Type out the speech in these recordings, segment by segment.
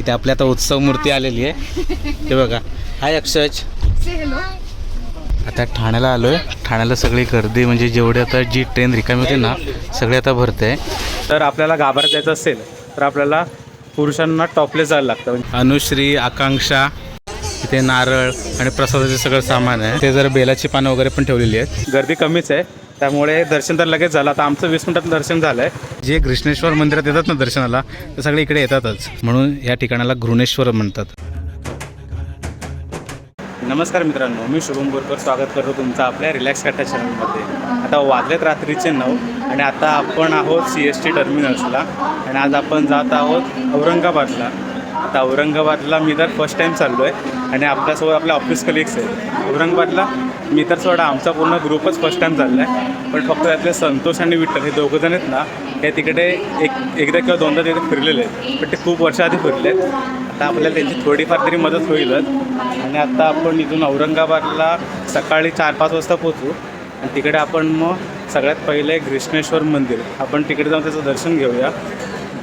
इथे आपल्या आता उत्सव मूर्ती आलेली आहे. ते बघा हाय अक्षज. आता ठाण्याला आलोय. ठाण्याला सगळी गर्दी म्हणजे जेवढी आता जी ट्रेन रिकामी होती ना सगळी आता भरते. तर आपल्याला गाभाऱ्यात जायचं असेल तर आपल्याला पुरुषांना टॉपलेस जायला लागतं. अनुश्री आकांक्षा इथे नारळ आणि प्रसादाचे सगळं सामान आहे. ते जर बेलाची पानं वगैरे पण ठेवलेली आहेत. गर्दी कमीच आहे. त्यामुळे दर्शन तर लगेच झालं. आता आमचं वीस मिनिटात दर्शन झालं आहे जे घृष्णेश्वर मंदिरात येतात ना दर्शनाला ते सगळे इकडे येतातच. म्हणून या ठिकाणाला घृणेश्वर म्हणतात. नमस्कार मित्रांनो मी शुभम बोरकर. स्वागत करतो तुमचं आपल्या रिलॅक्स कट्टा चॅनलमध्ये. आता वाजलेत रात्रीचे नऊ आणि आता आपण आहोत सी एस टी टर्मिनल्सला आणि आज आपण जात आहोत औरंगाबादला. आता औरंगाबादला मी तर फर्स्ट टाईम चाललो आहे आणि आपल्यासोबत आपल्या ऑफिस कलिग्स आहेत. औरंगाबादला मी तर सोडा आमचा पूर्ण ग्रुपच फर्स्ट टाईम चालला आहे पण फक्त त्यातले संतोष आणि विठ्ठल हे दोघं जण आहेत ना हे तिकडे एक एकदा किंवा दोनदा तिथे फिरलेले आहेत. पण ते खूप वर्षाआधी फिरले आहेत आता आपल्याला त्यांची थोडीफार तरी मदत होईलच आणि आता आपण इथून औरंगाबादला सकाळी चार पाच वाजता पोचू आणि तिकडे आपण मग सगळ्यात पहिले घृष्णेश्वर मंदिर. आपण तिकडे जाऊन त्याचं दर्शन घेऊया.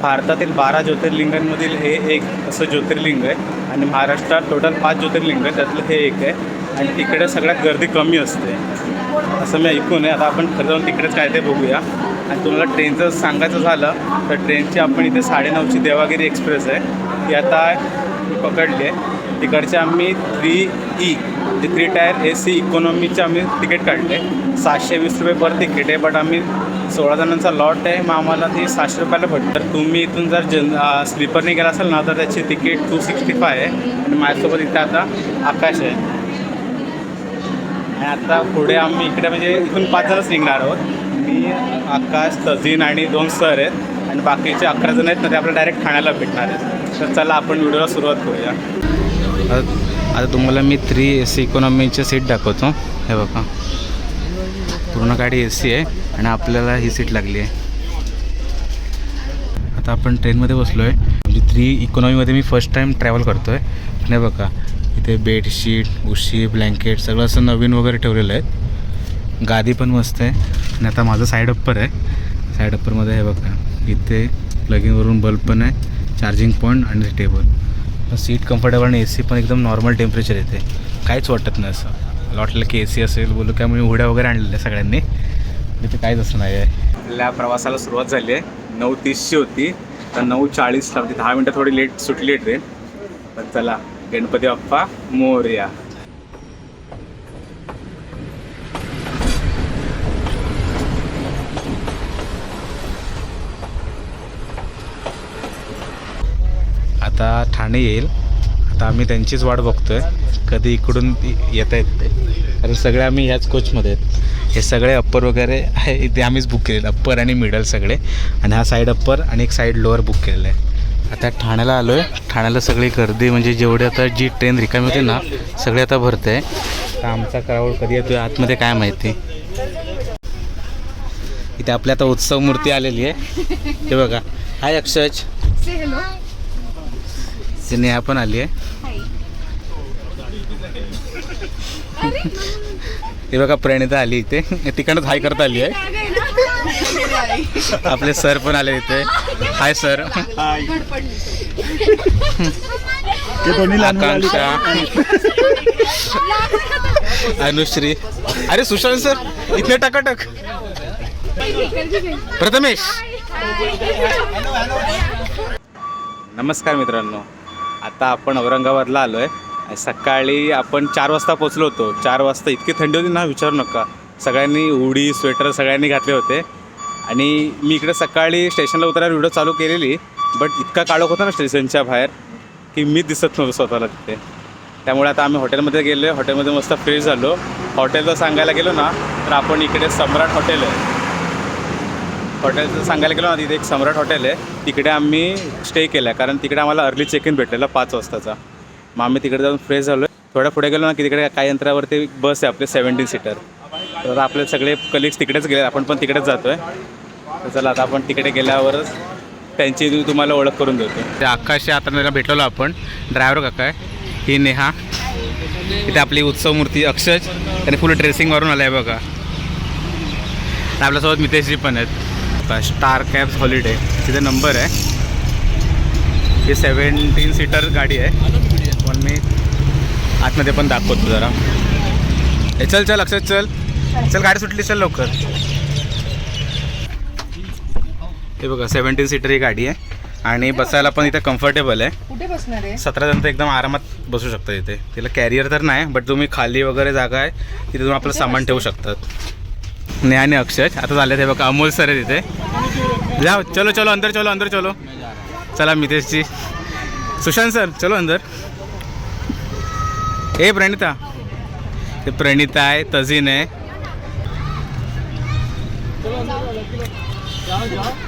भारतातील बारा ज्योतिर्लिंगांमधील हे एक असं ज्योतिर्लिंग आहे. आणि महाराष्ट्रात टोटल पाच ज्योतिर्लिंग आहे त्यातलं हे एक आहे. आणि तिकडे सगळ्यात गर्दी कमी असते. असं मी ऐकून आहे. आता आपण खरं जाऊन तिकडेच काय ते बघूया. आणि तुम्हाला ट्रेनचं सांगायचं झालं तर ट्रेनची आपण इथे साडेनऊची देवागिरी एक्सप्रेस आहे. ती आता पकडली आहे. तिकडचे आम्ही थ्री ई म्हणजे थ्री टायर ए सी इकॉनॉमीचे आम्ही तिकीट काढले. सातशे वीस रुपये पर तिकीट आहे बट आम्ही सोळा जणांचा लॉट आहे. मग आम्हाला ती सहाशे रुपयाला पडतं तर तुम्ही इथून जर जन स्लीपरने गेला असाल ना तर त्याची तिकीट टू सिक्स्टी फाय आहे. आणि माझ्यासोबत इथे आता आकाश आहे. आणि आता पुढे आम्ही इकडे म्हणजे इथून पाच जणच निघणार आहोत. मी आकाश तझीन आणि दोन सर आहेत. आणि बाकीचे अकरा जण आहेत ना ते आपल्याला डायरेक्ट ठाण्याला भेटणार आहेत. तर चला आपण व्हिडिओला सुरुवात करूया. आता तुम्हाला मी थ्री ए सी इकॉनॉमीचे सीट दाखवतो. हे बघा. पूर्ण गाडी ए सी आहे आणि आपल्याला ही सीट लागली आहे. आता आपण ट्रेनमध्ये बसलो आहे म्हणजे थ्री इकॉनॉमीमध्ये मी फर्स्ट टाईम ट्रॅव्हल करतो आहे आणि हे बघा. इथे बेडशीट उशी ब्लँकेट सगळं असं नवीन वगैरे ठेवलेलं आहे गादी पण मस्त आहे. आणि आता माझं साईड अप्पर आहे. साईड अप्परमध्ये हे बघा. इथे प्लगिंगवरून बल्ब पण आहे. चार्जिंग पॉईंट आणि टेबल सीट कम्फर्टेबल आणि ए सी पण एकदम नॉर्मल टेम्परेचर येते. काहीच वाटत नाही असं. वाटलं की ए सी असेल बोलू काय मी उड्या वगैरे आणलेल्या सगळ्यांनी. तिथे काहीच असं नाही आहे. आपल्या प्रवासाला सुरुवात झाली आहे. नऊ तीसची होती. तर नऊ चाळीसला म्हणजे दहा मिनटं थोडी लेट सुटली ट्रेन पण चला. गणपती बाप्पा मोर्या. आता ठाणे येईल. आता आम्ही त्यांचीच वाट बघतोय. कधी इकडून येत आहेत ते कारण सगळे आम्ही ह्याच कोचमध्ये आहेत. हे सगळे अप्पर वगैरे आहे. ते आम्हीच बुक केलेलं. अप्पर आणि मिडल सगळे. आणि हा साईड अप्पर आणि एक साईड लोअर बुक केलेला आहे. आता ठाण्याला आलो आहे ठाण्याला सगळी गर्दी म्हणजे जेवढी आता जी ट्रेन रिकामी होती ना सगळे आता भरते. आहे तर आमचा क्राऊड कधी येतो आतमध्ये काय माहिती? इथे आपल्या आता उत्सव मूर्ती आलेली आहे. ते बघा. हाय अक्षज. स्नेहा पण आली आहे. हे बघा प्रणिता आली इथे. तिकडनंच हाय करता आली आहे. आपले सर पण आले इथे. Hi sir Akanksha. अनुश्री. अरे सुशांत सर इथे टकाटक. प्रथमेश. नमस्कार मित्रांनो. आता आपण औरंगाबादला आलो आहे सकाळी आपण चार वाजता पोचलो होतो. चार वाजता इतकी थंडी होती ना विचारू नका. सगळ्यांनी उडी स्वेटर सगळ्यांनी घातले होते. आणि मी इकडे सकाळी स्टेशनला उतरायला व्हिडिओ चालू केलेली बट इतका काळोख होता ना स्टेशनच्या बाहेर की मी दिसत नव्हतो स्वतःला तिथे. त्यामुळे आता आम्ही हॉटेलमध्ये गेलो हॉटेलमध्ये मस्त फ्रेश झालो. हॉटेलचं सांगायला गेलो ना तर आपण इकडे सम्राट हॉटेल आहे. हॉटेलचं सांगायला गेलो ना तिथे एक सम्राट हॉटेल आहे. तिकडे आम्ही स्टे केला कारण तिकडे आम्हाला अर्ली चेक इन भेटलेला पाच वाजताचा. मग आम्ही तिकडे जाऊन फ्रेश झालो थोड्या पुढे गेलो ना की तिकडे काही यंत्रावरती बस आहे आपले सेवन्टीन सीटर तर आता आपले सगळे कलिग्स तिकडेच गेले आपण पण तिकडेच जातो आहे तर चला आता आपण तिकडे गेल्यावरच त्यांची मी तुम्हाला ओळख करून देतो. ते आकाशी आता त्याला भेटलो आपण. ड्रायव्हर काका आहे. ही नेहा. इथे आपली उत्सव मूर्ती अक्षज. आणि फुल ड्रेसिंग मारून आलं आहे बघा आपल्यासोबत मितेशजी पण आहेत. स्टार कॅब्स हॉलिडे तिथे नंबर आहे. ही सेवन्टीन सीटर गाडी आहे. पण मी आतमध्ये पण दाखवतो जरा. चल चल अक्षय चल. चल गाडी सुटली चल लवकर. हे बघा सेवन्टीन सीटर ही गाडी आहे. आणि बसायला पण इथे कम्फर्टेबल आहे. कुठे बसणार आहे? सतरा जण तर एकदम आरामात बसू शकतात इथे. तिला कॅरियर तर नाही बट तुम्ही खाली वगैरे जागा आहे तिथे तुम्ही आपलं सामान ठेवू शकतात. नेहा आणि अक्षय आता झाले ते बघा अमोल सर आहे तिथे जा चलो चलो अंदर चलो अंदर चलो. चला मितेशजी. सुशांत सर चलो अंदर. ए प्रणिता. ते प्रणिता आहे तजीन आहे.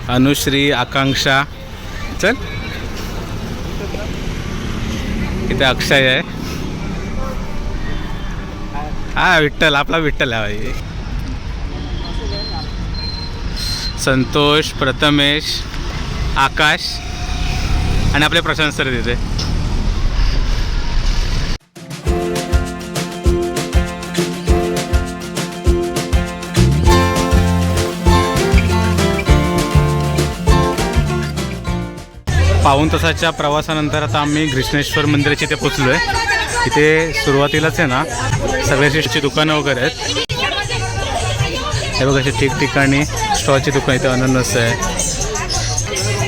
अनुश्री आकांक्षा. चल. इथे अक्षय आहे. हा विठ्ठल. आपला विठ्ठल आहे भाई. संतोष प्रथमेश आकाश. आणि आपले प्रशांत सर तिथे पाऊन तासाच्या प्रवासानंतर आता आम्ही घृष्णेश्वर मंदिराच्या इथे पोचलो आहे इथे सुरुवातीलाच आहे ना सगळ्याची दुकानं वगैरे आहेत. हे बघा असे ठिकठिकाणी स्टॉलची दुकान इथे अननस आहे.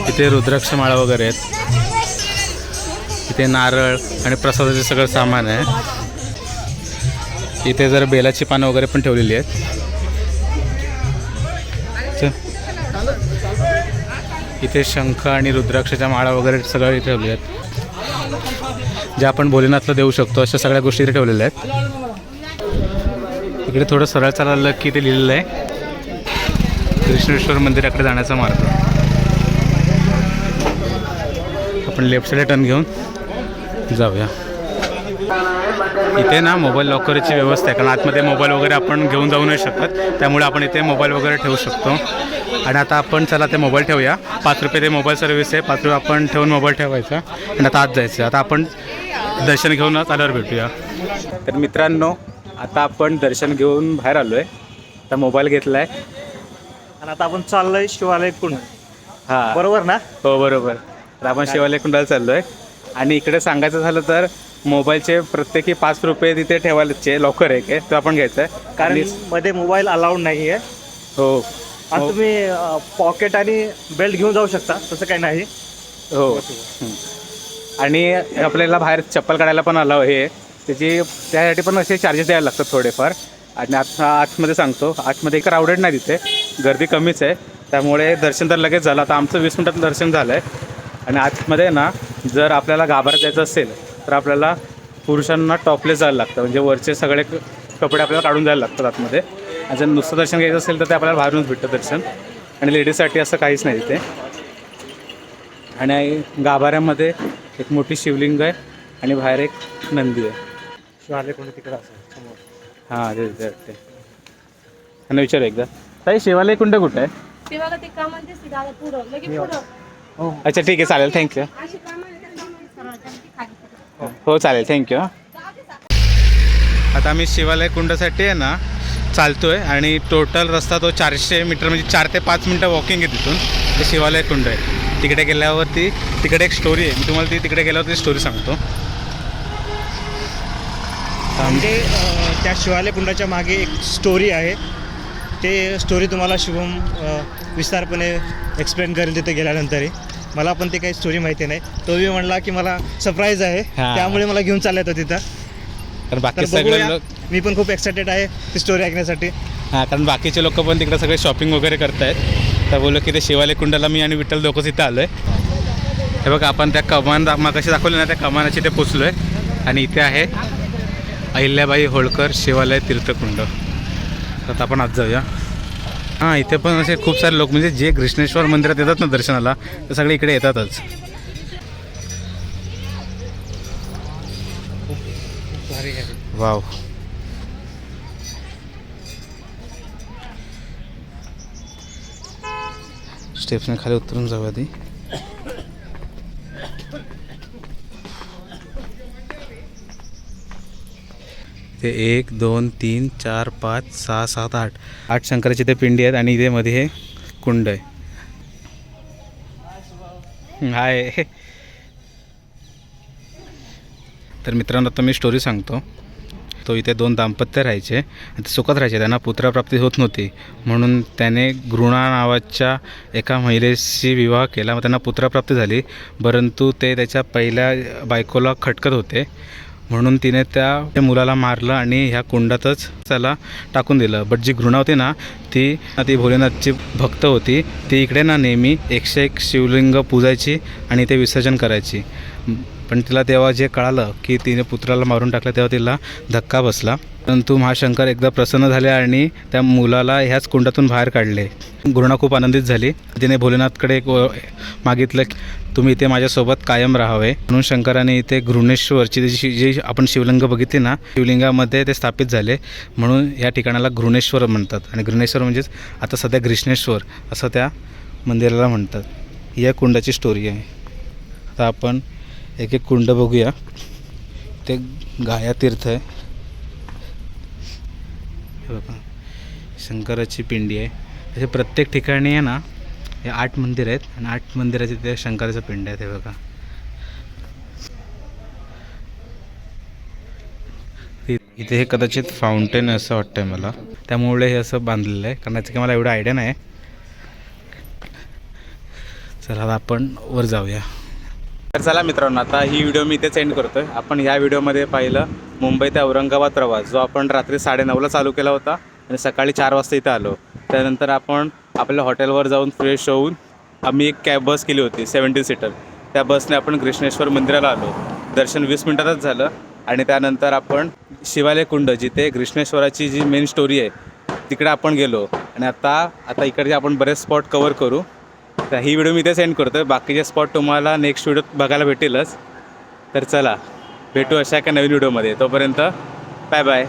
इथे रुद्राक्ष माळा वगैरे आहेत. इथे नारळ आणि प्रसादाचे सगळं सामान आहे. इथे जर बेलाची पानं वगैरे पण ठेवलेली आहेत. इथे शंख आणि रुद्राक्षाच्या माळा वगैरे सगळं इथे आहेत. ज्या आपण भोलेनाथला देऊ शकतो अशा सगळ्या गोष्टी इथे ठेवलेल्या आहेत. इकडे थोडं सरळ चालायला की ते लिहिलेलं आहे. कृष्णेश्वर मंदिराकडे जाण्याचा मार्ग. आपण लेफ्ट साईड टर्न घेऊन जाऊया. इथे ना मोबाईल लॉकरची व्यवस्था आहे कारण आतमध्ये मोबाईल वगैरे आपण घेऊन जाऊ नाही शकत. त्यामुळे आपण इथे मोबाईल वगैरे ठेवू शकतो. आणि आता आपण चला ते मोबाईल ठेवूया. पाच रुपये ते मोबाईल सर्व्हिस आहे. पाच रुपये आपण ठेवून मोबाईल ठेवायचा. आणि आता आत जायचं आता आपण दर्शन घेऊनच आल्यावर भेटूया. तर मित्रांनो आता आपण दर्शन घेऊन बाहेर आलो आहे आता मोबाईल घेतला आहे आणि आता आपण चाललोय शिवालय कुंड. हां. बरोबर ना? हो बरोबर. तर आपण शिवालय कुंडाला चाललो आहे आणि इकडे सांगायचं झालं तर मोबाईलचे प्रत्येकी पाच रुपये तिथे ठेवायचे लॉकर आहे. काय तो आपण घ्यायचा आहे. कारण मध्ये मोबाईल अलाउड नाही आहे हो. आणि हो. तुम्ही पॉकेट आणि बेल्ट घेऊन जाऊ शकता. तसं काही नाही. हो. आणि आपल्याला बाहेर चप्पल काढायला पण अलाव हे त्याची त्यासाठी पण असे चार्जेस द्यायला लागतात थोडेफार. आणि आत आतमध्ये सांगतो. आतमध्ये क्राऊडेड नाही तिथे. गर्दी कमीच आहे. त्यामुळे दर्शन तर लगेच झालं. आता आमचं वीस मिनिटात दर्शन झालं आहे आणि आतमध्ये ना जर आपल्याला गाभाऱ्यात जायचं असेल तर आपल्याला पुरुषांना टॉपलेस जायला लागतं. म्हणजे वरचे सगळे क- कपडे आपल्याला काढून जायला लागतात आतमध्ये. आणि जर नुसतं दर्शन घ्यायचं असेल तर ते आपल्याला बाहेरूनच भेटतं दर्शन. आणि लेडीजसाठी असं काहीच नाही तिथे आणि गाभाऱ्यामध्ये एक मोठी शिवलिंग आहे आणि बाहेर एक नंदी आहे. शिवालय कुंड तिकडे असेल समोर? हां ते ते ते त्यांना विचारू एकदा. ताई शिवालय कुंड कुठं आहे? ते बघा ते कामाला दिसते दादा पुढं. लगे पुढं अच्छा ठीक आहे चालेल. थँक्यू अशी कामाला सरळ त्यांची खाली हो चालेल. थँक्यू आता आम्ही शिवालय कुंडासाठी आहे ना चालतोय आणि टोटल रस्ता तो चारशे मीटर म्हणजे चार ते पाच मिनटं वॉकिंग आहे तिथून. ते शिवालय कुंड आहे. तिकडे गेल्यावरती तिकडे एक स्टोरी आहे. मी तुम्हाला ती तिकडे गेल्यावरती स्टोरी सांगतो. म्हणजे त्या शिवालय कुंडाच्या मागे एक स्टोरी आहे. ते स्टोरी तुम्हाला शुभम विस्तारपणे एक्सप्लेन करेल तिथे गेल्यानंतरही. मला पण ते काही स्टोरी माहिती नाही. तो बी म्हणला की मला सरप्राईज आहे. त्यामुळे मला घेऊन चालला तो तिथं. तर बाकी तर सगळे बघूया लोक मी पण खूप एक्सायटेड आहे ती स्टोरी ऐकण्यासाठी. हां कारण बाकीचे लोक पण तिकडे सगळे शॉपिंग वगैरे करतायत. तर बोललो की ते शिवालय कुंडाला मी आणि विठ्ठल दोघंच इथं आलो आहे हे बघा आपण त्या कमान मग कशी दाखवली ना त्या कमानाची ते पोचलो आहे आणि इथे आहे अहिल्याबाई होळकर शिवालय तीर्थकुंड. तर आता आपण आज जाऊया. हां इथे पण असे खूप सारे लोक म्हणजे जे कृष्णेश्वर मंदिरात येतात ना दर्शनाला ते सगळे इकडे येतातच. वाव. स्टेप्सने खाली उतरून जाऊ आधी. ते एक दोन तीन चार पाच सहा सात आठ. आठ शंकराची ते पिंडी आहेत आणि इथे मध्ये हे कुंड आहे. हाय. तर मित्रांनो आता मी स्टोरी सांगतो. तो इथे दोन दाम्पत्य राहायचे. आणि ते सुखत राहायचे. त्यांना पुत्रप्राप्ती होत नव्हती. म्हणून त्याने घृणा नावाच्या एका महिलेशी विवाह केला. मग त्यांना पुत्रप्राप्ती झाली. परंतु ते त्याच्या पहिल्या बायकोला खटकत होते. म्हणून तिने त्या त्या मुलाला मारलं आणि ह्या कुंडातच त्याला टाकून दिलं. बट जी घृणा होती ना ती ती भोलेनाथची भक्त होती. ती इकडे ना नेहमी एकशे एक शिवलिंग पूजायची आणि ते विसर्जन करायची. पण तिला तेव्हा जे कळालं की तिने पुत्राला मारून टाकलं तेव्हा तिला धक्का बसला. परंतु महाशंकर एकदा प्रसन्न झाले आणि त्या मुलाला ह्याच कुंडातून बाहेर काढले. गुरुणा खूप आनंदित झाली. तिने भोलेनाथकडे एक मागितलं की तुम्ही इथे माझ्यासोबत कायम राहावे. म्हणून शंकराने इथे घृणेश्वरची जी जी आपण शिवलिंग बघितली ना शिवलिंगामध्ये ते स्थापित झाले. म्हणून या ठिकाणाला घृणेश्वर म्हणतात. आणि घृणेश्वर म्हणजेच आता सध्या घृष्णेश्वर असं त्या मंदिराला म्हणतात. या कुंडाची स्टोरी आहे. आता आपण एक एक कुंड बघूया. ते गाया तीर्थ आहे. हे बघा. शंकराची पिंडी आहे. असे प्रत्येक ठिकाणी आहे ना हे आठ मंदिर आहेत आणि आठ मंदिराचे ते शंकराचं पिंड आहे ते बघा. इथे हे कदाचित फाउंटेन आहे असं वाटतंय मला. त्यामुळे हे असं बांधलेलं आहे. कारण याचं की मला एवढं आयडिया नाही चला आता आपण वर जाऊया. तर चला मित्रांनो आता ही व्हिडिओ मी इथेच एंड करतोय. आपण ह्या व्हिडिओमध्ये पाहिलं मुंबई ते औरंगाबाद प्रवास जो आपण रात्री साडेनऊला चालू केला होता आणि सकाळी चार वाजता इथं आलो. त्यानंतर आपण आपल्या हॉटेलवर जाऊन फ्रेश होऊन आम्ही एक कॅब बस केली होती सेवन्टी सीटर त्या बसने आपण कृष्णेश्वर मंदिराला आलो. दर्शन वीस मिनिटातच झालं आणि त्यानंतर आपण शिवालय कुंड जिथे कृष्णेश्वराची जी मेन स्टोरी आहे तिकडे आपण गेलो. आणि आता आता इकडचे आपण बरेच स्पॉट कवर करू. तर ही व्हिडिओ मी इथे सेंड करतो आहे बाकीचे स्पॉट तुम्हाला नेक्स्ट व्हिडिओ बघायला भेटेलच. तर चला भेटू अशा एका नवीन व्हिडिओमध्ये तोपर्यंत बाय बाय